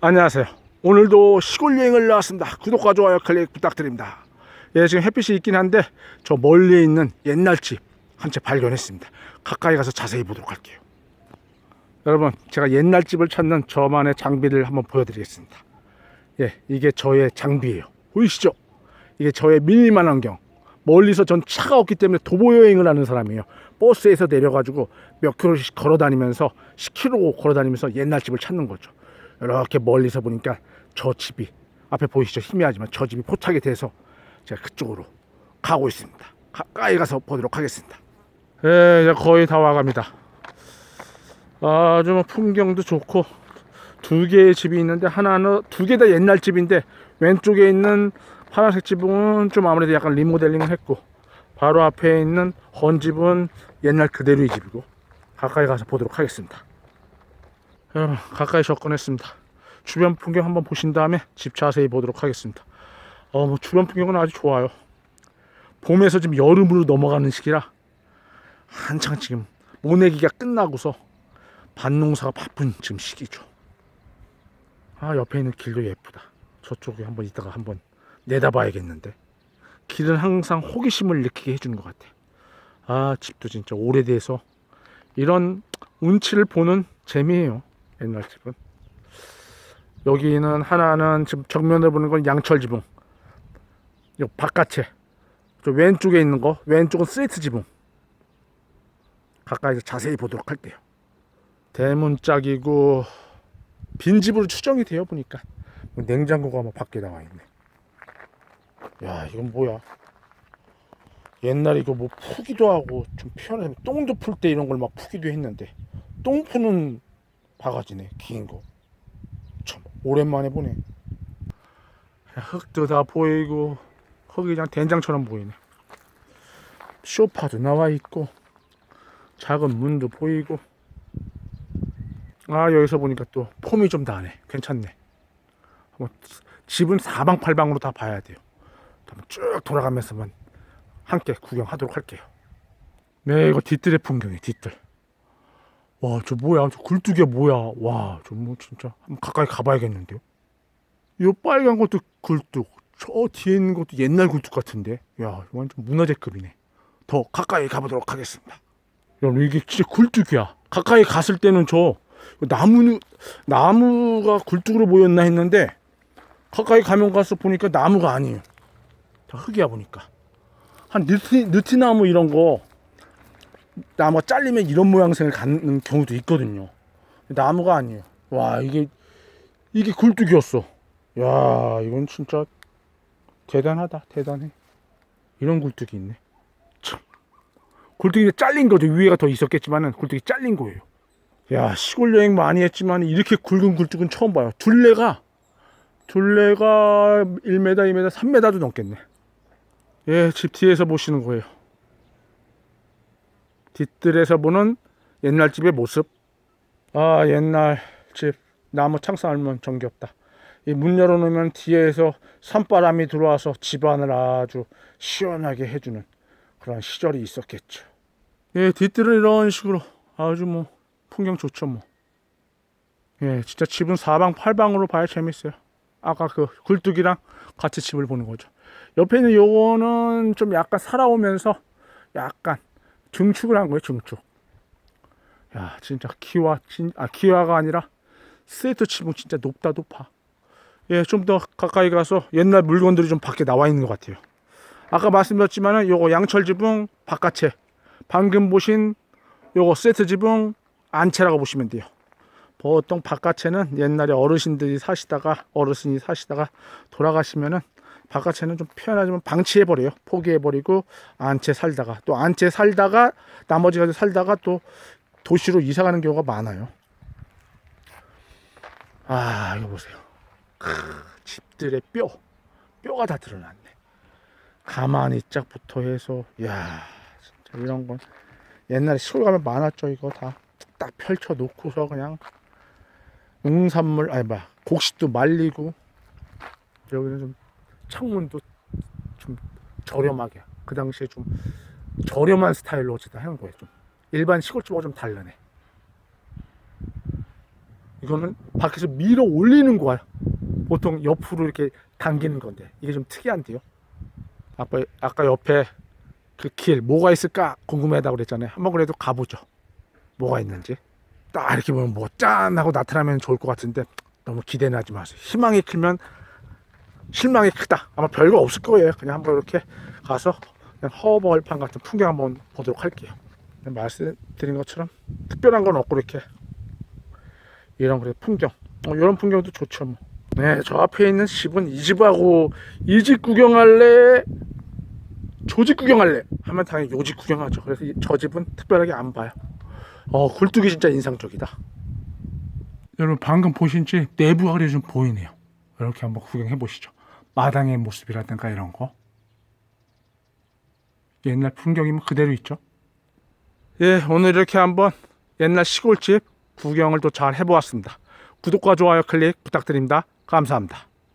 안녕하세요. 오늘도 시골 여행을 나왔습니다. 구독과 좋아요 클릭 부탁드립니다. 예, 지금 햇빛이 있긴 한데 저 멀리에 있는 옛날 집 한 채 발견했습니다. 가까이 가서 자세히 보도록 할게요. 여러분, 제가 옛날 집을 찾는 저만의 장비를 한번 보여드리겠습니다. 예, 이게 저의 장비예요. 보이시죠? 이게 저의 미니만 안경. 멀리서 전 차가 없기 때문에 도보 여행을 하는 사람이에요. 버스에서 내려가지고 몇 킬로씩 걸어 다니면서 10킬로 걸어 다니면서 옛날 집을 찾는 거죠. 이렇게 멀리서 보니까 저 집이 앞에 보이시죠? 희미하지만 저 집이 포착이 돼서 제가 그쪽으로 가고 있습니다. 가까이 가서 보도록 하겠습니다. 예, 이제 거의 다 와갑니다. 아주 뭐 풍경도 좋고 두 개의 집이 있는데 하나는 두 개 다 옛날 집인데 왼쪽에 있는 파란색 집은 좀 아무래도 약간 리모델링을 했고 바로 앞에 있는 헌 집은 옛날 그대로의 집이고 가까이 가서 보도록 하겠습니다. 여러분 가까이 접근했습니다. 주변 풍경 한번 보신 다음에 집 자세히 보도록 하겠습니다. 어, 뭐 주변 풍경은 아주 좋아요. 봄에서 지금 여름으로 넘어가는 시기라 한창 지금 모내기가 끝나고서 밭농사가 바쁜 지금 시기죠. 아 옆에 있는 길도 예쁘다. 저쪽에 한번 이따가 한번 내다봐야겠는데 길은 항상 호기심을 느끼게 해주는 것 같아. 아 집도 진짜 오래돼서 이런 운치를 보는 재미예요. 옛날 집은. 여기는 하나는 지금 정면으로 보는 건 양철 지붕. 요 바깥에 저 왼쪽에 있는 거 왼쪽은 스위트 지붕. 가까이서 자세히 보도록 할게요. 대문짝이고 빈집으로 추정이 돼요 보니까 뭐 냉장고가 막 밖에 나와 있네. 야 이건 뭐야? 옛날에 이거 뭐 푸기도 하고 좀 편해 똥도 풀 때 이런 걸 막 푸기도 했는데 똥 푸는 바가지네 긴 거. 참 오랜만에 보네. 야, 흙도 다 보이고 흙이 그냥 된장처럼 보이네. 쇼파도 나와 있고 작은 문도 보이고 아 여기서 보니까 또 폼이 좀 나네 괜찮네 한번 집은 사방팔방으로 다 봐야 돼요 한번 쭉 돌아가면서만 함께 구경하도록 할게요 네 이거 뒤뜰의 풍경이 뒤뜰 와 저 뭐야? 저 굴뚝이 뭐야? 와 저 뭐 진짜. 한번 가까이 가봐야겠는데요? 이 빨간 것도 굴뚝 저 뒤에 있는 것도 옛날 굴뚝 같은데? 야 완전 문화재급이네. 더 가까이 가보도록 하겠습니다. 여러분 이게 진짜 굴뚝이야. 가까이 갔을 때는 저 나무 나무가 굴뚝으로 보였나 했는데 가까이 가면 가서 보니까 나무가 아니에요. 다 흙이야 보니까. 한 느티 느티나무 이런 거 나무가 잘리면 이런 모양새를 갖는 경우도 있거든요. 나무가 아니에요. 와 이게 이게 굴뚝이었어. 야 이건 진짜 대단하다 대단해. 이런 굴뚝이 있네. 굴뚝이 잘린 거죠. 위에가 더 있었겠지만은 굴뚝이 잘린 거예요. 야 시골 여행 많이 했지만 이렇게 굵은 굴뚝은 처음 봐요. 둘레가 둘레가 1m, 2m, 3m도 넘겠네. 예, 집 뒤에서 보시는 거예요. 뒷뜰에서 보는 옛날 집의 모습. 아 옛날 집 나무 창살 알면 정겹다. 이 문 열어놓으면 뒤에서 산바람이 들어와서 집안을 아주 시원하게 해주는 그런 시절이 있었겠죠. 예, 뒤뜰은 이런 식으로 아주 뭐 풍경 좋죠 뭐. 예, 진짜 집은 사방팔방으로 봐야 재밌어요. 아까 그 굴뚝이랑 같이 집을 보는 거죠. 옆에 있는 요거는 좀 약간 살아오면서 약간 증축을 한 거예요, 증축. 야, 진짜 키와 진, 아 키와가 아니라 세트 치면 진짜 높다 높아. 예, 좀 더 가까이 가서 옛날 물건들이 좀 밖에 나와 있는 것 같아요. 아까 말씀드렸지만은 요거 양철 지붕 바깥에 방금 보신 요거 세트 지붕 안채라고 보시면 돼요. 보통 바깥에는 옛날에 어르신들이 사시다가 어르신이 사시다가 돌아가시면은 바깥에는 좀 편하지만 방치해 버려요. 포기해 버리고 안채 살다가 또 안채 살다가 나머지 가지 살다가 또 도시로 이사 가는 경우가 많아요. 아 이거 보세요. 크, 집들의 뼈 뼈가 다 드러났네. 가만히 짝부터 해서 야 진짜 이런 건 옛날에 시골 가면 많았죠 이거 다 딱 펼쳐 놓고서 그냥 농산물 아니 뭐 곡식도 말리고 여기는 좀 창문도 좀 저렴하게 그 당시에 좀 저렴한 스타일로 어쨌든 하는 거예요 좀 일반 시골집하고 좀 다르네 이거는 밖에서 밀어 올리는 거야. 보통 옆으로 이렇게 당기는 건데 이게 좀 특이한데요. 아까 아까 옆에 그 길 뭐가 있을까 궁금하다고 그랬잖아요. 한번 그래도 가보죠. 뭐가 있는지 딱 이렇게 보면 뭐 짠 하고 나타나면 좋을 것 같은데 너무 기대는 하지 마세요. 희망이 크면 실망이 크다. 아마 별거 없을 거예요. 그냥 한번 이렇게 가서 그냥 허벌판 같은 풍경 한번 보도록 할게요. 말씀드린 것처럼 특별한 건 없고 이렇게 이런 그래 풍경 어, 이런 풍경도 좋죠 뭐. 네, 저 앞에 있는 집은 이 집하고 이 집 구경할래 저 집 구경할래 하면 당연히 요 집 구경하죠 그래서 이- 저 집은 특별하게 안 봐요 어 굴뚝이 진짜 인상적이다 여러분 방금 보신 집 그래 좀 보이네요 이렇게 한번 구경해 보시죠 마당의 모습이라든가 이런 거? 옛날 풍경이면 그대로 있죠? 예 오늘 이렇게 한번 옛날 시골집 구경을 또 잘 해보았습니다. 구독과 좋아요 클릭 부탁드립니다. 감사합니다